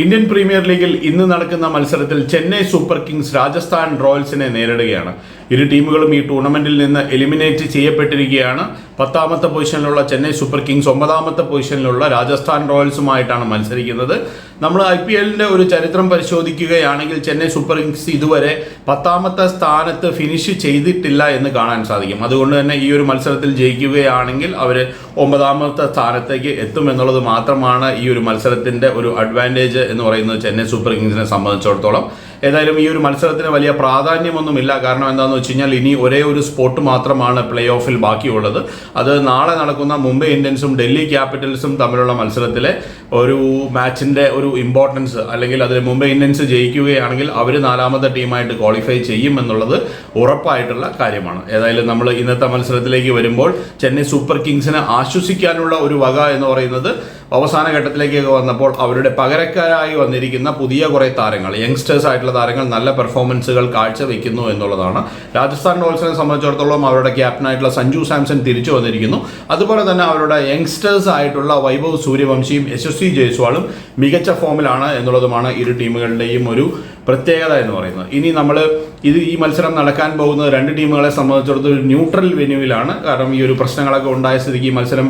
Indian Premier ലീഗിൽ ഇന്ന് നടക്കുന്ന മത്സരത്തിൽ ചെന്നൈ സൂപ്പർ കിങ്സ് രാജസ്ഥാൻ റോയൽസിനെ നേരിടുകയാണ്. ഇരു ടീമുകളും ഈ ടൂർണമെന്റിൽ നിന്ന് എലിമിനേറ്റ് ചെയ്യപ്പെട്ടിരിക്കുകയാണ്. പത്താമത്തെ പൊസിഷനിലുള്ള ചെന്നൈ സൂപ്പർ കിങ്സ് ഒമ്പതാമത്തെ പൊസിഷനിലുള്ള രാജസ്ഥാൻ റോയൽസുമായിട്ടാണ് മത്സരിക്കുന്നത്. നമ്മൾ ഐ പി എല്ലിന്റെ ഒരു ചരിത്രം പരിശോധിക്കുകയാണെങ്കിൽ ചെന്നൈ സൂപ്പർ കിങ്സ് ഇതുവരെ പത്താമത്തെ സ്ഥാനത്ത് ഫിനിഷ് ചെയ്തിട്ടില്ല എന്ന് കാണാൻ സാധിക്കും. അതുകൊണ്ട് തന്നെ ഈ ഒരു മത്സരത്തിൽ ജയിക്കുകയാണെങ്കിൽ അവർ ഒമ്പതാമത്തെ സ്ഥാനത്തേക്ക് എത്തുമെന്നുള്ളത് മാത്രമാണ് ഈ ഒരു മത്സരത്തിന്റെ ഒരു അഡ്വാന്റേജ് എന്ന് പറയുന്നത് ചെന്നൈ സൂപ്പർ കിങ്സിനെ സംബന്ധിച്ചിടത്തോളം. ഏതായാലും ഈ ഒരു മത്സരത്തിന് വലിയ പ്രാധാന്യമൊന്നുമില്ല. കാരണം എന്താണെന്ന് വെച്ച് കഴിഞ്ഞാൽ ഇനി ഒരേ ഒരു സ്പോട്ട് മാത്രമാണ് പ്ലേ ഓഫിൽ ബാക്കിയുള്ളത്. അത് നാളെ നടക്കുന്ന മുംബൈ ഇന്ത്യൻസും ഡൽഹി ക്യാപിറ്റൽസും തമ്മിലുള്ള മത്സരത്തിലെ ഒരു മാച്ചിന്റെ ഒരു ഇമ്പോർട്ടൻസ് അല്ലെങ്കിൽ അതിൽ മുംബൈ ഇന്ത്യൻസ് ജയിക്കുകയാണെങ്കിൽ അവർ നാലാമത്തെ ടീമായിട്ട് ക്വാളിഫൈ ചെയ്യും എന്നുള്ളത് ഉറപ്പായിട്ടുള്ള കാര്യമാണ്. ഏതായാലും നമ്മൾ ഇന്നത്തെ മത്സരത്തിലേക്ക് വരുമ്പോൾ ചെന്നൈ സൂപ്പർ കിങ്സിനെ ആശ്വസിക്കാനുള്ള ഒരു വക എന്ന് പറയുന്നത് അവസാന ഘട്ടത്തിലേക്കൊക്കെ വന്നപ്പോൾ അവരുടെ പകരക്കാരായി വന്നിരിക്കുന്ന പുതിയ കുറേ താരങ്ങൾ യങ്സ്റ്റേഴ്സ് ആയിട്ടുള്ള താരങ്ങൾ നല്ല പെർഫോമൻസുകൾ കാഴ്ചവെക്കുന്നു എന്നുള്ളതാണ്. രാജസ്ഥാൻ റോയൽസിനെ സംബന്ധിച്ചിടത്തോളം അവരുടെ ക്യാപ്റ്റനായിട്ടുള്ള സഞ്ജു സാംസൺ തിരിച്ചു വന്നിരിക്കുന്നു. അതുപോലെ തന്നെ അവരുടെ യങ്സ്റ്റേഴ്സ് ആയിട്ടുള്ള വൈഭവ് സൂര്യവംശിയും യശസ്വി ജയ്സ്വാളും മികച്ച ഫോമിലാണ് എന്നുള്ളതുമാണ് ഇരു ടീമുകളുടെയും ഒരു പ്രത്യേകത എന്ന് പറയുന്നത്. ഇനി നമ്മൾ ഇത് ഈ മത്സരം നടക്കാൻ പോകുന്നത് രണ്ട് ടീമുകളെ സംബന്ധിച്ചിടത്തോളം ഒരു ന്യൂട്രൽ വെന്യൂവിലാണ്. കാരണം ഈ ഒരു പ്രശ്നങ്ങളൊക്കെ ഉണ്ടായ സ്ഥിതിക്ക് ഈ മത്സരം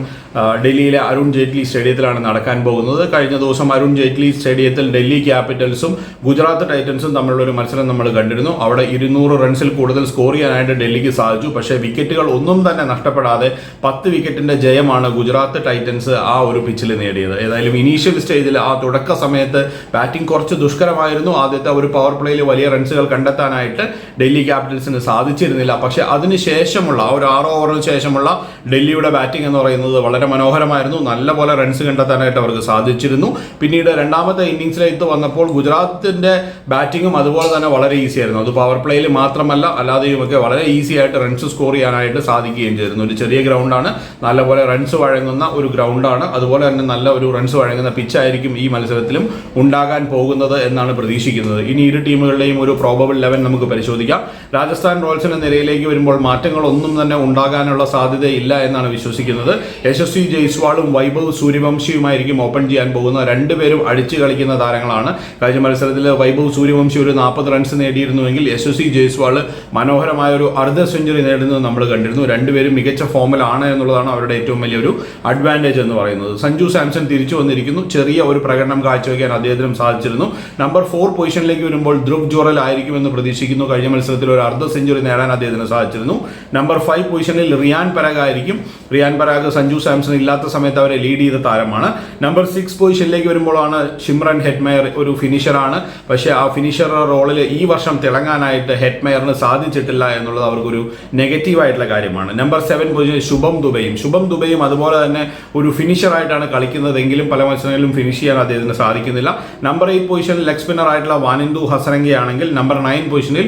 ഡൽഹിയിലെ അരുൺ ജെയ്റ്റ്ലി സ്റ്റേഡിയത്തിലാണ് നടക്കാൻ പോകുന്നത്. കഴിഞ്ഞ ദിവസം അരുൺ ജെയ്റ്റ്ലി സ്റ്റേഡിയത്തിൽ ഡൽഹി ക്യാപിറ്റൽസും ഗുജറാത്ത് ടൈറ്റൻസും തമ്മിലുള്ള ഒരു മത്സരം നമ്മൾ കണ്ടിരുന്നു. അവിടെ ഇരുന്നൂറ് റൺസിൽ കൂടുതൽ സ്കോർ ചെയ്യാനായിട്ട് ഡൽഹിക്ക് സാധിച്ചു. പക്ഷേ വിക്കറ്റുകൾ ഒന്നും തന്നെ നഷ്ടപ്പെടാതെ പത്ത് വിക്കറ്റിന്റെ ജയമാണ് ഗുജറാത്ത് ടൈറ്റൻസ് ആ ഒരു പിച്ചിൽ നേടിയത്. ഏതായാലും ഇനീഷ്യൽ സ്റ്റേജിൽ ആ തുടക്ക സമയത്ത് ബാറ്റിംഗ് കുറച്ച് ദുഷ്കരമായിരുന്നു. ആദ്യത്തെ ഒരു പവർ പ്ലേയിൽ വലിയ റൺസുകൾ കണ്ടെത്താനായിട്ട് ഡൽഹി ക്യാപിറ്റൽസിന് സാധിച്ചിരുന്നില്ല. പക്ഷേ അതിനുശേഷമുള്ള ആ ഒരു ആറ് ഓവറിന് ശേഷമുള്ള ഡൽഹിയുടെ ബാറ്റിംഗ് എന്ന് പറയുന്നത് വളരെ മനോഹരമായിരുന്നു. നല്ലപോലെ റൺസ് കണ്ടെത്താനായിട്ട് അവർക്ക് സാധിച്ചിരുന്നു. പിന്നീട് രണ്ടാമത്തെ ഇന്നിങ്സിലേക്ക് വന്നപ്പോൾ ഗുജറാത്തിന്റെ ബാറ്റിങ്ങും അതുപോലെ തന്നെ വളരെ ഈസി ആയിരുന്നു. അത് പവർ പ്ലേയിൽ മാത്രമല്ല അല്ലാതെയുമൊക്കെ വളരെ ഈസി ആയിട്ട് റൺസ് സ്കോർ ചെയ്യാനായിട്ട് സാധിക്കുകയും ചെയ്തിരുന്നു. ഒരു ചെറിയ ഗ്രൗണ്ടാണ് നല്ലപോലെ റൺസ് വഴങ്ങുന്ന ഒരു ഗ്രൗണ്ടാണ് അതുപോലെ തന്നെ നല്ല ഒരു റൺസ് വഴങ്ങുന്ന പിച്ചായിരിക്കും ഈ മത്സരത്തിലും ഉണ്ടാകാൻ പോകുന്നത് എന്നാണ് പ്രതീക്ഷിക്കുന്നത്. ഇനി ഇരു ടീമുകളുടെയും ഒരു പ്രോബബിൾ ലെവൻ നമുക്ക് പരിശോധിക്കാം. രാജസ്ഥാൻ റോയൽസിന്റെ നിരയിലേക്ക് വരുമ്പോൾ മാറ്റങ്ങളൊന്നും തന്നെ ഉണ്ടാകാനുള്ള സാധ്യതയില്ല എന്നാണ് വിശ്വസിക്കുന്നത്. യശസ്വി ജയ്സ്വാളും വൈഭവ് സൂര്യവംശിയുമായിരിക്കും ഓപ്പൺ ചെയ്യാൻ പോകുന്ന രണ്ടുപേരും അടിച്ചു കളിക്കുന്ന താരങ്ങളാണ്. കഴിഞ്ഞ മത്സരത്തിൽ വൈഭവ് സൂര്യവംശി ഒരു നാൽപ്പത് റൺസ് നേടിയിരുന്നുവെങ്കിൽ യശസ്വി ജയ്സ്വാൾ മനോഹരമായ ഒരു അർദ്ധ സെഞ്ചുറി നേടുന്നത് നമ്മൾ കണ്ടിരുന്നു. രണ്ടുപേരും മികച്ച ഫോമിലാണ് എന്നുള്ളതാണ് അവരുടെ ഏറ്റവും വലിയൊരു അഡ്വാന്റേജ് എന്ന് പറയുന്നത്. സഞ്ജു സാംസൺ തിരിച്ചു വന്നിരിക്കുന്നു. ചെറിയ ഒരു പ്രകടനം കാഴ്ചവെക്കാൻ അദ്ദേഹത്തിനും സാധിച്ചിരുന്നു. നമ്പർ ഫോർ പൊസിഷനിലേക്ക് വരുമ്പോൾ ധ്രുവ് ജോറൽ ആയിരിക്കുമെന്ന് പ്രതീക്ഷിക്കുന്നു. കഴിഞ്ഞ മത്സരത്തിൽ ഒരു അർദ്ധ സെഞ്ചുറി നേടാൻ അദ്ദേഹത്തിന് സാധിച്ചിരുന്നു. നമ്പർ ഫൈവ് പൊസിഷനിൽ റിയാൻ പരാഗ് ആയിരിക്കും. റിയാൻ പരാഗ് സഞ്ജു സാംസൺ ഇല്ലാത്ത സമയത്ത് അവരെ ലീഡ് ചെയ്ത താരമാണ്. നമ്പർ സിക്സ് പൊസിഷനിലേക്ക് വരുമ്പോഴാണ് ഷിംറൻ ഹെഡ്മയർ ഒരു ഫിനിഷറാണ് പക്ഷേ ആ ഫിനിഷർ റോളിൽ ഈ വർഷം തിളങ്ങാനായിട്ട് ഹെഡ്മയറിന് സാധിച്ചിട്ടില്ല എന്നുള്ളത് അവർക്കൊരു നെഗറ്റീവ് ആയിട്ടുള്ള കാര്യമാണ്. നമ്പർ സെവൻ പൊസിഷൻ ശുഭം ദുബൈയും. ശുഭം ദുബൈയും അതുപോലെ തന്നെ ഒരു ഫിനിഷറായിട്ടാണ് കളിക്കുന്നതെങ്കിലും പല മത്സരങ്ങളിലും ഫിനിഷ് ചെയ്യാൻ അദ്ദേഹത്തിന് സാധിക്കുന്നില്ല. നമ്പർ എയ്റ്റ് പൊസിഷനിൽ ലെഗ് സ്പിന്നർ ആയിട്ടുള്ള വാനിന്ദു ഹസരംഗി ആണെങ്കിൽ നമ്പർ നയൻ പൊസിഷനിൽ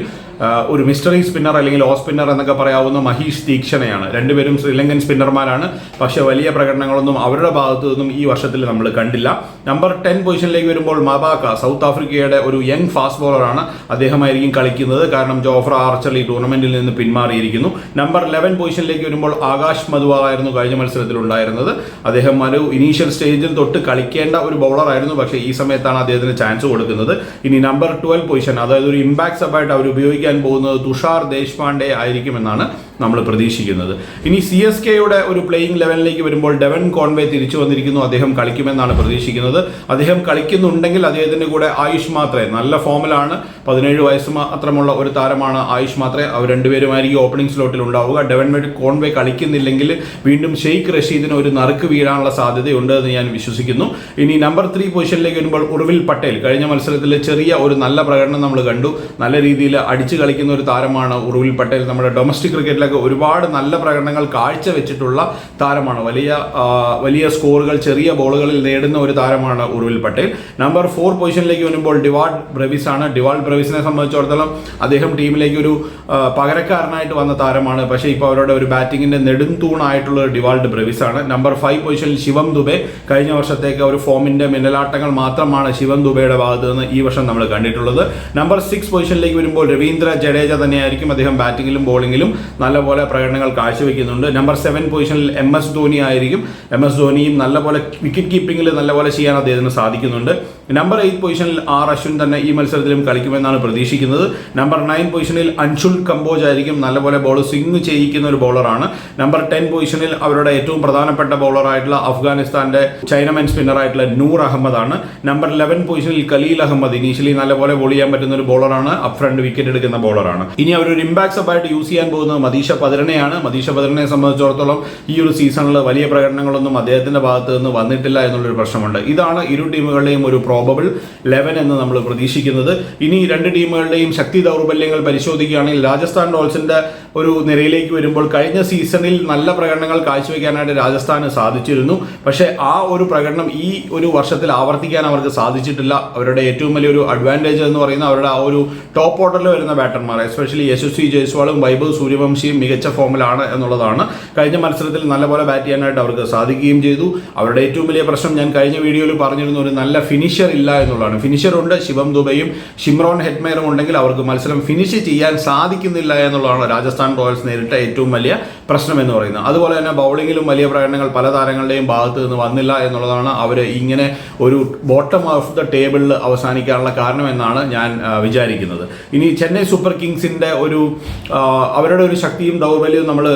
ഒരു മിസ്റ്ററി സ്പിന്നർ അല്ലെങ്കിൽ ഓ സ്പിന്നർ എന്നൊക്കെ പറയാവുന്ന മഹീഷ് തീക്ഷണയാണ് രണ്ടുപേരും ശ്രീലങ്കൻ സ്പിന്നർമാരാണ്. പക്ഷെ വലിയ പ്രകടനങ്ങളൊന്നും അവരുടെ ഭാഗത്തു നിന്നും ഈ വർഷത്തിൽ നമ്മൾ കണ്ടില്ല. നമ്പർ ടെൻ പൊസിഷനിലേക്ക് വരുമ്പോൾ മബാക്ക സൗത്ത് ആഫ്രിക്കയുടെ ഒരു യങ് ഫാസ്റ്റ് ബോളറാണ് അദ്ദേഹമായിരിക്കും കളിക്കുന്നത്. കാരണം ജോഫ്ര ആർച്ചർ ഈ ടൂർണമെന്റിൽ നിന്ന് പിന്മാറിയിരിക്കുന്നു. നമ്പർ ലെവൻ പൊസിഷനിലേക്ക് വരുമ്പോൾ ആകാശ് മധുവ ആയിരുന്നു കഴിഞ്ഞ മത്സരത്തിൽ ഉണ്ടായിരുന്നത്. അദ്ദേഹം ഒരു ഇനീഷ്യൽ സ്റ്റേജിൽ തൊട്ട് കളിക്കേണ്ട ഒരു ബൗളറായിരുന്നു പക്ഷേ ഈ സമയത്താണ് അദ്ദേഹത്തിന് ചാൻസ് കൊടുക്കുന്നത്. ഇനി നമ്പർ ട്വൽവ് പൊസിഷൻ അതായത് ഒരു ഇമ്പാക്ട് സബായിട്ട് അവർ ഉപയോഗിക്കാൻ പോകുന്നത് തുഷാർ ദേശ്പാണ്ഡെ ആയിരിക്കുമെന്നാണ് നമ്മൾ പ്രതീക്ഷിക്കുന്നത്. ഇനി സി എസ് കെയുടെ ഒരു പ്ലേയിങ് ലെവലിലേക്ക് വരുമ്പോൾ ഡെവൻ കോൺവേ തിരിച്ചു വന്നിരിക്കുന്നു. അദ്ദേഹം കളിക്കുമെന്നാണ് പ്രതീക്ഷിക്കുന്നത്. അദ്ദേഹം കളിക്കുന്നുണ്ടെങ്കിൽ അദ്ദേഹത്തിന്റെ കൂടെ ആയുഷ് മാത്രേ നല്ല ഫോമിലാണ് പതിനേഴ് വയസ്സ് മാത്രമുള്ള ഒരു താരമാണ് ആയുഷ് മാത്രേ. അവർ രണ്ടുപേരുമായിരിക്കും ഓപ്പണിംഗ് സ്ലോട്ടിൽ ഉണ്ടാവുക. ഡെവൻ കോൺവേ കളിക്കുന്നില്ലെങ്കിൽ വീണ്ടും ഷെയ്ഖ് റഷീദിന് ഒരു നറുക്ക് വീഴാനുള്ള സാധ്യതയുണ്ട് എന്ന് ഞാൻ വിശ്വസിക്കുന്നു. ഇനി നമ്പർ ത്രീ പൊസിഷനിലേക്ക് വരുമ്പോൾ ഉർവിൽ പട്ടേൽ. കഴിഞ്ഞ മത്സരത്തിൽ ചെറിയ ഒരു നല്ല പ്രകടനം നമ്മൾ കണ്ടു. നല്ല രീതിയിൽ അടിച്ചു കളിക്കുന്ന ഒരു താരമാണ് ഉർവിൽ പട്ടേൽ. നമ്മുടെ ഡൊമസ്റ്റിക് ക്രിക്കറ്റിലൊക്കെ ഒരുപാട് നല്ല പ്രകടനങ്ങൾ കാഴ്ചവെച്ചിട്ടുള്ള താരമാണ്. വലിയ വലിയ സ്കോറുകൾ ചെറിയ ബോളുകളിൽ നേടുന്ന ഒരു താരമാണ് ഉർവിൽ പട്ടേൽ. നമ്പർ ഫോർ പൊസിഷനിലേക്ക് വരുമ്പോൾ ഡിവാൾഡ് ബ്രവിസ് ആണ് ഡിവാൾഡ് ബ്രവിസിനെ സംബന്ധിച്ചിടത്തോളം അദ്ദേഹം ടീമിലേക്ക് ഒരു പകരക്കാരനായിട്ട് വന്ന താരമാണ്. പക്ഷേ ഇപ്പോൾ അവരുടെ ഒരു ബാറ്റിങ്ങിന്റെ നെടുംതൂണായിട്ടുള്ള ഡിവാൾഡ് ബ്രവിസ് ആണ് നമ്പർ ഫൈവ് പൊസിഷനിൽ ശിവം ദുബെ. കഴിഞ്ഞ വർഷത്തേക്ക് ഒരു ഫോമിന്റെ മിന്നലാട്ടങ്ങൾ മാത്രമാണ് ശിവം ദുബെയുടെ ഭാഗത്ത് നിന്ന് ഈ വർഷം നമ്മൾ കണ്ടിട്ടുള്ളത്. നമ്പർ സിക്സ് പൊസിഷനിലേക്ക് വരുമ്പോൾ രവീന്ദ്ര ജഡേജ തന്നെയായിരിക്കും അദ്ദേഹം ബാറ്റിങ്ങിലും ബോളിങ്ങിലും നല്ല നല്ലപോലെ പ്രകടനങ്ങൾ കാഴ്ചവെക്കുന്നുണ്ട്. നമ്പർ സെവൻ പൊസിഷനിൽ എം എസ് ധോനി ആയിരിക്കും. എം എസ് ധോനിയും നല്ലപോലെ വിക്കറ്റ് കീപ്പിംഗിൽ നല്ലപോലെ ചെയ്യാൻ അദ്ദേഹത്തിന് സാധിക്കുന്നുണ്ട്. നമ്പർ എയ്റ്റ് പൊസിഷനിൽ ആർ അശ്വിൻ തന്നെ ഈ മത്സരത്തിലും കളിക്കുമെന്നാണ് പ്രതീക്ഷിക്കുന്നത്. നമ്പർ നയൻ പൊസിഷനിൽ അൻഷുൽ കമ്പോജ് ആയിരിക്കും. നല്ലപോലെ ബോൾ സ്വിംഗ് ചെയ്യിക്കുന്ന ഒരു ബോളറാണ് നമ്പർ ടെൻ പൊസിഷനിൽ അവരുടെ ഏറ്റവും പ്രധാനപ്പെട്ട ബോളറായിട്ടുള്ള അഫ്ഗാനിസ്ഥാന്റെ ചൈനമൻ സ്പിന്നറായിട്ടുള്ള നൂർ അഹമ്മദ് ആണ്. നമ്പർ ലെവൻ പൊസിഷനിൽ കലീൽ അഹമ്മദ് ഇനീഷ്യലി നല്ലപോലെ ബോൾ ചെയ്യാൻ പറ്റുന്ന ഒരു ബോളറാണ് അപ് വിക്കറ്റ് എടുക്കുന്ന ബോളറാണ് ഇനി അവർ ഒരു ഇമ്പാക്ട് സബായിട്ട് യൂസ് ചെയ്യാൻ പോകുന്നത് മദീഷ പതിരനെയാണ് മദീഷ പതിരനെ സംബന്ധിച്ചിടത്തോളം ഈ ഒരു സീസണിൽ വലിയ പ്രകടനങ്ങളൊന്നും അദ്ദേഹത്തിന്റെ ഭാഗത്ത് നിന്ന് വന്നിട്ടില്ല എന്നുള്ളൊരു പ്രശ്നമുണ്ട്. ഇതാണ് ഇരു ടീമുകളുടെയും ഒരു പ്രോബബിൾ ലെവൻ എന്ന് നമ്മൾ പ്രതീക്ഷിക്കുന്നത്. ഇനി രണ്ട് ടീമുകളുടെയും ശക്തി ദൗർബല്യങ്ങൾ പരിശോധിക്കുകയാണെങ്കിൽ രാജസ്ഥാൻ റോയൽസിന്റെ ഒരു നിരയിലേക്ക് വരുമ്പോൾ കഴിഞ്ഞ സീസണിൽ നല്ല പ്രകടനങ്ങൾ കാഴ്ചവെക്കാനായിട്ട് രാജസ്ഥാന് സാധിച്ചിരുന്നു. പക്ഷേ ആ ഒരു പ്രകടനം ഈ ഒരു വർഷത്തിൽ ആവർത്തിക്കാൻ അവർക്ക് സാധിച്ചിട്ടില്ല. അവരുടെ ഏറ്റവും വലിയൊരു അഡ്വാന്റേജ് എന്ന് പറയുന്ന അവരുടെ ആ ഒരു ടോപ്പ് ഓർഡറിൽ വരുന്ന ബാറ്റർമാർ എസ്പെഷ്യലി യശസ്വി ജയ്സ്വാളും വൈഭവ് സൂര്യവംശിയും മികച്ച ഫോമിലാണ് എന്നുള്ളതാണ്. കഴിഞ്ഞ മത്സരത്തിൽ നല്ലപോലെ ബാറ്റ് ചെയ്യാനായിട്ട് അവർക്ക് സാധിക്കുകയും ചെയ്തു. അവരുടെ ഏറ്റവും വലിയ പ്രശ്നം ഞാൻ കഴിഞ്ഞ വീഡിയോയിൽ പറഞ്ഞിരുന്ന ഒരു നല്ല ഫിനിഷർ ഇല്ല എന്നുള്ളതാണ്. ഫിനിഷർ ഉണ്ട് ശിവം ദുബൈയും. ഷിംറോൺ ഹെഡ്മേറും ഉണ്ടെങ്കിൽ അവർക്ക് മത്സരം ഫിനിഷ് ചെയ്യാൻ സാധിക്കുന്നില്ല എന്നുള്ളതാണ് രാജസ്ഥാൻ റോയൽസ് നേരിട്ട ഏറ്റവും വലിയ പ്രശ്നം എന്ന് പറയുന്നത്. അതുപോലെ തന്നെ ബൗളിങ്ങിലും വലിയ പ്രകടനങ്ങൾ പല താരങ്ങളുടെയും ഭാഗത്ത് നിന്ന് വന്നില്ല എന്നുള്ളതാണ് അവർ ഇങ്ങനെ ഒരു ബോട്ടം ഓഫ് ദ ടേബിളിൽ അവസാനിക്കാനുള്ള കാരണം എന്നാണ് ഞാൻ വിചാരിക്കുന്നത്. ഇനി ചെന്നൈ സൂപ്പർ കിങ്സിന്റെ ഒരു അവരുടെ ഒരു ശക്തിയും ദൗർബല്യവും നമ്മൾ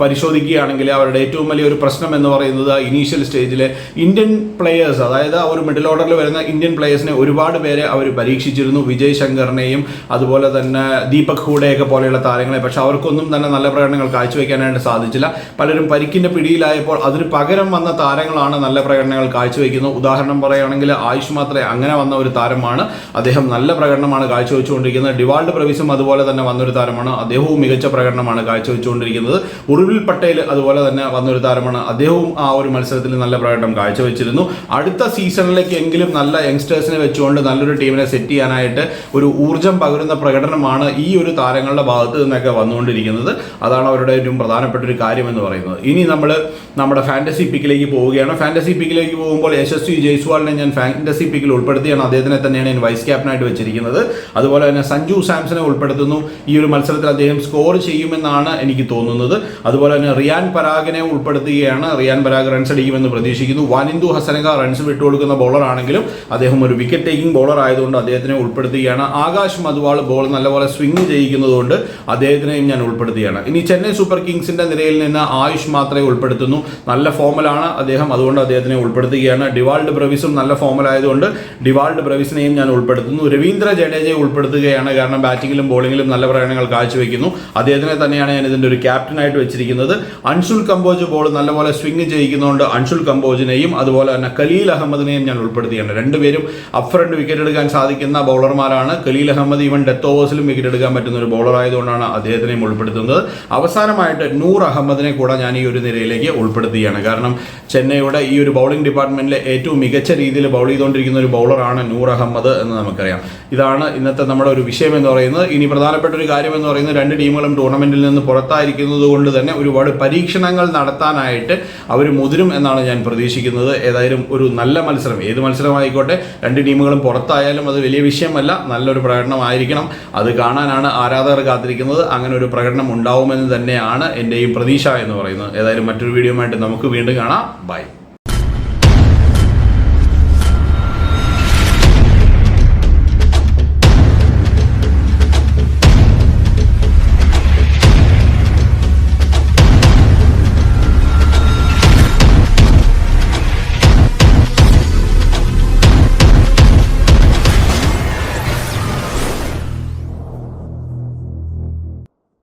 പരിശോധിക്കുകയാണെങ്കിൽ അവരുടെ ഏറ്റവും വലിയ ഒരു പ്രശ്നം എന്ന് പറയുന്നത് ഇനീഷ്യൽ സ്റ്റേജിൽ ഇന്ത്യൻ പ്ലെയേഴ്സ് അതായത് ആ ഒരു മിഡിൽ ഓർഡറിൽ വരുന്ന ഇന്ത്യൻ പ്ലെയേഴ്സിനെ ഒരുപാട് പേരെ അവർ പരീക്ഷിച്ചിരുന്നു. വിജയ് ശങ്കറിനെയും അതുപോലെ തന്നെ ദീപക് ഹൂഡയൊക്കെ പോലെയുള്ള താരങ്ങളെ. പക്ഷെ അവർക്കൊന്നും തന്നെ നല്ല പ്രകടനങ്ങൾ കാഴ്ചവെക്കാനായിട്ട് സാധിച്ചില്ല. പലരും പരിക്കിന്റെ പിടിയിലായപ്പോൾ അതിന് പകരം വന്ന താരങ്ങളാണ് നല്ല പ്രകടനങ്ങൾ കാഴ്ചവെക്കുന്നത്. ഉദാഹരണം പറയുകയാണെങ്കിൽ ആയുഷ് മാത്രേ അങ്ങനെ വന്ന ഒരു താരമാണ്. അദ്ദേഹം നല്ല പ്രകടനമാണ് കാഴ്ചവെച്ചുകൊണ്ടിരിക്കുന്നത്. ഡിവാൾഡ് പ്രവിസും അതുപോലെ തന്നെ വന്നൊരു താരമാണ്. അദ്ദേഹവും മികച്ച പ്രകടനമാണ് കാഴ്ചവെച്ചുകൊണ്ടിരിക്കുന്നത്. ഉറുവിൽ പട്ടേൽ അതുപോലെ തന്നെ വന്നൊരു താരമാണ്. അദ്ദേഹവും ആ ഒരു മത്സരത്തിൽ നല്ല പ്രകടനം കാഴ്ചവെച്ചിരുന്നു. അടുത്ത സീസണിലേക്ക് എങ്കിലും നല്ല യങ്സ്റ്റേഴ്സിനെ വെച്ചുകൊണ്ട് നല്ലൊരു ടീമിനെ സെറ്റ് ചെയ്യാനായിട്ട് ഒരു ഊർജം പകരുന്ന പ്രകടനമാണ് ഈ ഒരു താരങ്ങളുടെ ഭാഗത്ത് നിന്നൊക്കെ വന്നുകൊണ്ടിരിക്കുന്നത്. അതാണ് അവരുടെ ഏറ്റവും പ്രധാനപ്പെട്ട ഒരു കാര്യം എന്ന് പറയുന്നത്. ഇനി നമ്മൾ നമ്മുടെ ഫാന്റസി പിക്കിലേക്ക് പോവുകയാണ്. ഫാന്റസി പിക്കിലേക്ക് പോകുമ്പോൾ യശസ്വി ജയ്സ്വാളിനെ ഞാൻ ഫാന്റസി പിക്കിൽ ഉൾപ്പെടുത്തിയാണ്. അദ്ദേഹത്തിനെ തന്നെയാണ് ഞാൻ വൈസ് ക്യാപ്റ്റനായിട്ട് വെച്ചിരിക്കുന്നത്. അതുപോലെ തന്നെ സഞ്ജു സാംസനെ ഉൾപ്പെടുത്തുന്നു. ഈ ഒരു മത്സരത്തിൽ അദ്ദേഹം സ്കോർ ചെയ്യുമെന്നാണ് എനിക്ക് തോന്നുന്നത്. അതുപോലെ തന്നെ റിയാൻ പരാഗിനെ ഉൾപ്പെടുത്തുകയാണ്. റിയാൻ പരാഗ് റൺസ് അടിക്കുമെന്ന് പ്രതീക്ഷിക്കുന്നു. വാനിന്ദു ഹസനക റൺസ് വിട്ടുകൊടുക്കുന്ന ബോളർ ആണെങ്കിലും അദ്ദേഹം ഒരു വിക്കറ്റ് ടേക്കിംഗ് ബോളർ ആയതുകൊണ്ട് അദ്ദേഹത്തിനെ ഉൾപ്പെടുത്തുകയാണ്. ആകാശ് മധുവാൾ ബോൾ നല്ലപോലെ സ്വിംഗ് ചെയ്യിക്കുന്നതുകൊണ്ട് അദ്ദേഹത്തിനെയും ഞാൻ ഉൾപ്പെടുത്തുകയാണ്. ഇനി ചെന്നൈ സൂപ്പർ കിങ്സിന്റെ നിരയിൽ നിന്ന് ആയുഷ് മാത്രമേ ഉൾപ്പെടുത്തുന്നു. നല്ല ഫോമിലാണ് അദ്ദേഹം അതുകൊണ്ട് അദ്ദേഹത്തിനെ ഉൾപ്പെടുത്തുകയാണ്. ഡിവാൾഡ് ബ്രവിസും നല്ല ഫോമിലായതുകൊണ്ട് ഡിവാൾഡ് ബ്രവിസിനെയും ഞാൻ ഉൾപ്പെടുത്തുന്നു. രവീന്ദ്ര ജഡേജയെ ഉൾപ്പെടുത്തുകയാണ് കാരണം ബാറ്റിംഗിലും ബോളിങ്ങിലും നല്ല പ്രകടനങ്ങൾ കാഴ്ചവെക്കുന്നു. അദ്ദേഹത്തിനെ തന്നെയാണ് ഞാൻ ഇതിന്റെ ഒരു ക്യാപ്റ്റനായിട്ട് വെച്ചിരിക്കുന്നത്. അൻഷുൽ കമ്പോജ് ബോൾ നല്ലപോലെ സ്വിംഗ് ചെയ്യിക്കുന്നതുകൊണ്ട് അൻഷുൽ കമ്പോജിനെയും അതുപോലെ തന്നെ കലീൽ അഹമ്മദിനെയും ഞാൻ ഉൾപ്പെടുത്തിയാണ് രണ്ടുപേരും അപ്പ് ഫ്രണ്ട് വിക്കറ്റ് എടുക്കാൻ സാധിക്കുന്ന ബൗളർമാരാണ് കലീൽ അഹമ്മദ് ഈവൻ ഡെത്ത് ഓവേഴ്സിലും വിക്കറ്റ് എടുക്കാൻ പറ്റുന്ന ഒരു ബോളർ ആയതുകൊണ്ടാണ് അദ്ദേഹത്തിനെയും ഉൾപ്പെടുത്തുന്നത്. അവസാനമായിട്ട് നൂർ അഹമ്മദിനെ കൂടെ ഞാൻ ഈ ഒരു നിരയിലേക്ക് ഉൾപ്പെടുത്തുകയാണ് കാരണം ചെന്നൈയുടെ ഈ ഒരു ബൗളിംഗ് ഡിപ്പാർട്ട്മെന്റിലെ ഏറ്റവും മികച്ച രീതിയിൽ ബൗൾ ചെയ്തുകൊണ്ടിരിക്കുന്ന ഒരു ബൗളറാണ് നൂർ അഹമ്മദ് എന്ന് നമുക്കറിയാം. ഇതാണ് ഇന്നത്തെ നമ്മുടെ ഒരു വിഷയം എന്ന് പറയുന്നത്. ഇനി പ്രധാനപ്പെട്ട ഒരു കാര്യം എന്ന് പറയുന്നത് രണ്ട് ടീമുകളും ടൂർണമെന്റിൽ നിന്ന് പുറത്തായിരിക്കുന്നത് കൊണ്ട് തന്നെ ഒരുപാട് പരീക്ഷണങ്ങൾ നടത്താനായിട്ട് അവർ മുതിരും എന്നാണ് ഞാൻ പ്രതീക്ഷിക്കുന്നത്. ഏതായാലും ഒരു നല്ല മത്സരം. ഏത് മത്സരമായിക്കോട്ടെ രണ്ട് ടീമുകളും പുറത്തായാലും അത് വലിയ വിഷയമല്ല. നല്ലൊരു പ്രകടനമായിരിക്കണം. അത് കാണാനാണ് ആരാധകർ കാത്തിരിക്കുന്നത്. അങ്ങനെ ഒരു പ്രകടനം ഉണ്ടാവുമെന്ന് തന്നെയാണ് എന്റെയും പ്രതീക്ഷ എന്ന് പറയുന്നത്. ഏതായാലും മറ്റൊരു വീഡിയോ ആയിട്ട് നമുക്ക് വീണ്ടും കാണാം. ബൈ